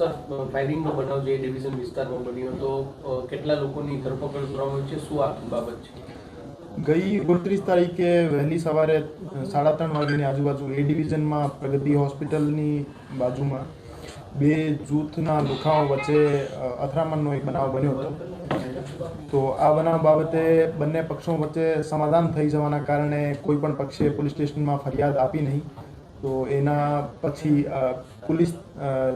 Sir, ફાયરિંગનો બનાવ જે division વિસ્તારમાં બન્યો તો કેટલા લોકોની ધરપકડ કરવામાં છે? શું આ બાબત છે? ગઈ ઓગણત્રીસ તારીખે વહેલી સવારે સાડા ત્રણ વાગ્યાની આજુબાજુ એ ડિવિઝનમાં પ્રગતિ હોસ્પિટલની બાજુમાં બે જૂથના લુખાઓ વચ્ચે અથડામણનો એક બનાવ બન્યો હતો. તો આ બનાવ બાબતે બંને પક્ષો વચ્ચે સમાધાન થઈ જવાના કારણે કોઈ પણ પક્ષે પોલીસ સ્ટેશનમાં ફરિયાદ આપી નહીં. તો એના પછી પોલીસ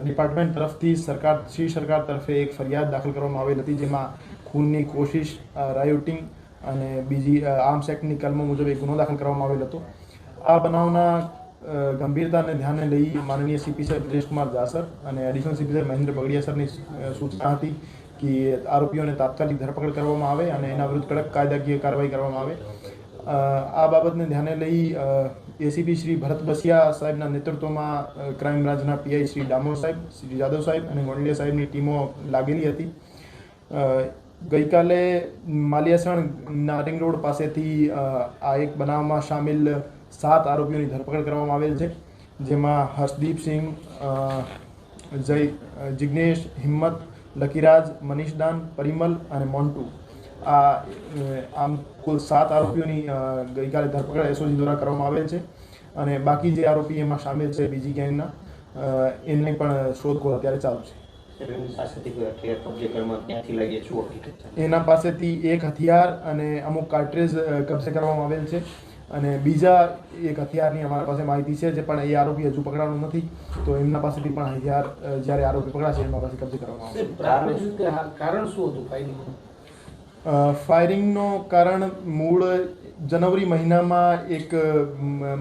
ડિપાર્ટમેન્ટ તરફથી સરકાર, શ્રી સરકાર તરફે એક ફરિયાદ દાખલ કરવામાં આવેલ હતી, જેમાં ખૂનની કોશિશ રાયોટિંગ અને બીજી આર્મ્સ એક્ટની કલમો મુજબ એક ગુનો દાખલ કરવામાં આવેલ હતો. આ બનાવના ગંભીરતાને ધ્યાને લઈ માનનીય સીપી સાહેબ દિનેશકુમાર જાસર અને એડિશનલ સીપી સાહેબ મહેન્દ્ર બગડિયા સરની સૂચના હતી કે આરોપીઓને તાત્કાલિક ધરપકડ કરવામાં આવે અને એના વિરુદ્ધ કડક કાયદાકીય કાર્યવાહી કરવામાં આવે. આ બાબતને ધ્યાને લઈ એસીપી શ્રી ભરત બસિયા સાહેબના નેતૃત્વમાં ક્રાઇમ બ્રાન્ચના પીઆઈ શ્રી ડામોર સાહેબ, શ્રી જાદવ સાહેબ અને ગોંડલિયા સાહેબની ટીમો લાગેલી હતી. ગઈકાલે માલિયાસણ રિંગ રોડ પાસેથી આ એક બનાવમાં સામેલ સાત આરોપીઓની ધરપકડ કરવામાં આવેલ છે, જેમાં હર્ષદીપસિંહ જય જિજ્ઞેશ હિંમત, લકીરાજ મનીષદાન પરિમલ અને મોન્ટુ. આ આમ કુલ સાત આરોપીઓની ગઈકાલે ધરપકડ એસઓજી દ્વારા કરવામાં આવેલ છે. અને બાકી જે આરોપી એમાં સામેલ છે બીજી ગેંગના એમને પણ શોધખોળ અત્યારે ચાલુ છે. એના પાસેથી એક હથિયાર અને અમુક કાર્ટ્રેજ કબજે કરવામાં આવેલ છે. અને બીજા એક હથિયારની અમારા પાસે માહિતી છે જે પણ એ આરોપી હજુ પકડાણો નથી. તો એમના પાસેથી પણ હથિયાર જ્યારે આરોપી પકડાશે એમના પાસે કબજે કરવામાં આવશે. કારણ શું હતું? અ, ફાયરિંગનું કારણ મૂળ જનવરી મહિનામાં એક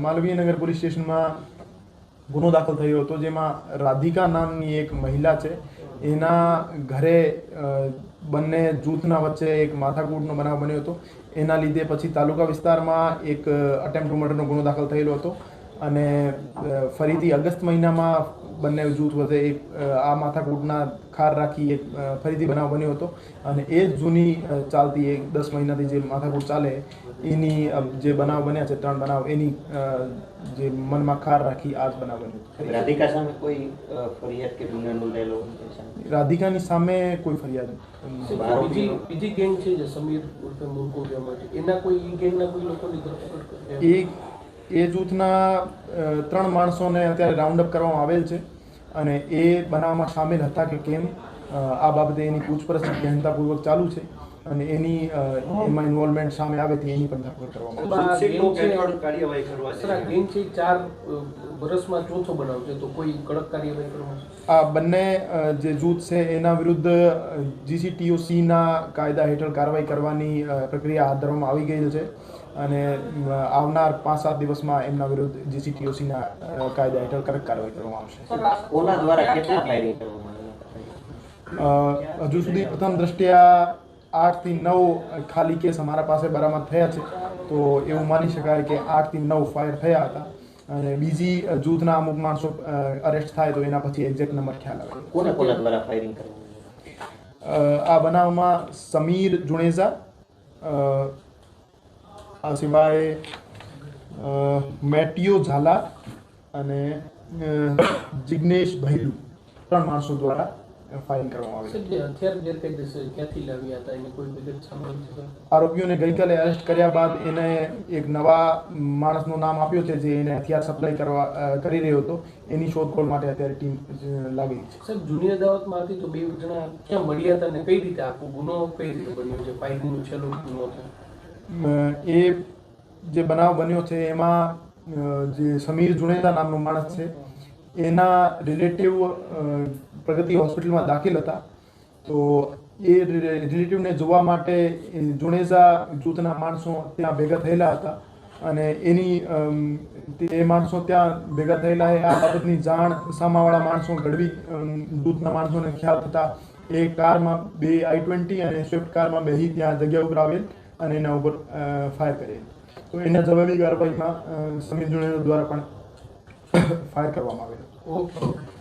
માલવીયનગર પોલીસ સ્ટેશનમાં ગુનો દાખલ થયો હતો, જેમાં રાધિકા નામની એક મહિલા છે. એના ઘરે બંને જૂથના વચ્ચે એક માથાકૂટનો બનાવ બન્યો હતો. એના લીધે પછી તાલુકા વિસ્તારમાં એક અટેમ્પ ટુ મર્ડરનો ગુનો દાખલ થયેલો હતો. અને ફરીથી અગસ્ત મહિનામાં બંને જૂથ વચ્ચે એક આ માથાકૂટના ખાર રાખી એક ફરીથી બનાવ બન્યો હતો અને એ જ જૂની ચાલતી એક દસ મહિનાથી જે માથાકૂટ ચાલે એની જે બનાવ બન્યા છે ત્રણ બનાવ એની જે મનમાં ખાર રાખી આ જ બનાવ બન્યો રાધિકા સામે કોઈ ફરિયાદ કે ગુનો નોંધાયેલો? રાધિકાની સામે કોઈ ફરિયાદ. બીજી બીજી ગેંગ છે જે સમીર ઉર્ફે છે એના કોઈ ગેંગના કોઈ લોકોની ધરપકડ કરી? એ એ જૂથના ત્રણ માણસોને અત્યારે રાઉન્ડ અપ કરવામાં આવેલ છે અને એ બનાવમાં સામેલ હતા કે કેમ આ બાબતે એની પૂછપરછ ગહેનતાપૂર્વક ચાલુ છે અને એની એમાં ઇન્વોલ્વમેન્ટ સામે આવે તે એની પણ ધરપકડ કરવામાં આવશે સાહેબ, આ ગેંગ છે- સર, આ ગેંગ છે ઈ ચાર વર્ષમાં ચોથો બનાવ છે તો કોઈ કડક કાર્યવાહી કરવામાં આ બંને જે જૂથ છે એના વિરુદ્ધ જીસીટીઓસીના કાયદા હેઠળ કાર્યવાહી કરવાની પ્રક્રિયા હાથ ધરવામાં આવી ગઈ છે. અને આવનાર પાંચ સાત દિવસમાં એમના વિરુદ્ધ જીસીટીઓસીના કાયદા હેઠળ કડક કાર્યવાહી કરવામાં આવશે. કોના દ્વારા કેટલા ફાયરિંગ કરવામાં હજુ સુધી પ્રથમ દ્રષ્ટિયા આઠથી નવ ખાલી કેસ અમારા પાસે બરામદ થયા છે. તો એવું માની શકાય કે આઠથી નવ ફાયર થયા હતા. અને બીજી જૂથના અમુક માણસો અરેસ્ટ થાય તો એના પછી એક્ઝેક્ટ નંબર ખ્યાલ આવે. કોના કોના દ્વારા ફાયરિંગ કરવામાં આ બનાવમાં સમીર જુણેજા આ સિવાય મેટિયો ઝાલા અને જિગ્નેશ ભૈલુ ત્રણ માણસો દ્વારા ફાઇલ કરવામાં આવે સર? આરોપીઓને ગઈકાલે અરેસ્ટ કર્યા બાદ એને એક નવા માણસનું નામ આપ્યું છે જે એને હથિયાર સપ્લાય કરવા કરી રહ્યો હતો. એની શોધખોળ માટે અત્યારે ટીમ લાગી છે. સાહેબ જૂની અદાવતમાં હતી તો બે જણા ક્યાં મળ્યા હતા અને કઈ રીતે આખો ગુનો કઈ રીતે બન્યો છે? ફાયરિંગનો છેલ્લો ગુનો છે. એ જે બનાવ બન્યો છે, એમાં જે સમીર જુણેદા નામનો માણસ છે, એના રિલેટિવ પ્રગતિ હોસ્પિટલમાં દાખલ હતા. તો એ રિલેટિવને જોવા માટે એ જુણેજા જૂથના માણસો ત્યાં ભેગા થયેલા હતા અને એની એ માણસો ત્યાં ભેગા થયેલા એ આ બાબતની જાણ સામાવાળા માણસો ગઢવી દૂધના માણસોને ખ્યાલ થતા એ કારમાં બે આઈ ટ્વેન્ટી અને સ્વિફ્ટ કારમાં બે ત્યાં જગ્યા ઉપર આવેલ. અને એના ઉપર ફાયર કરી તો એના જવાબી કાર્યવાહીમાં સમીર દ્વારા પણ ફાયર કરવામાં આવેલ ઓકે.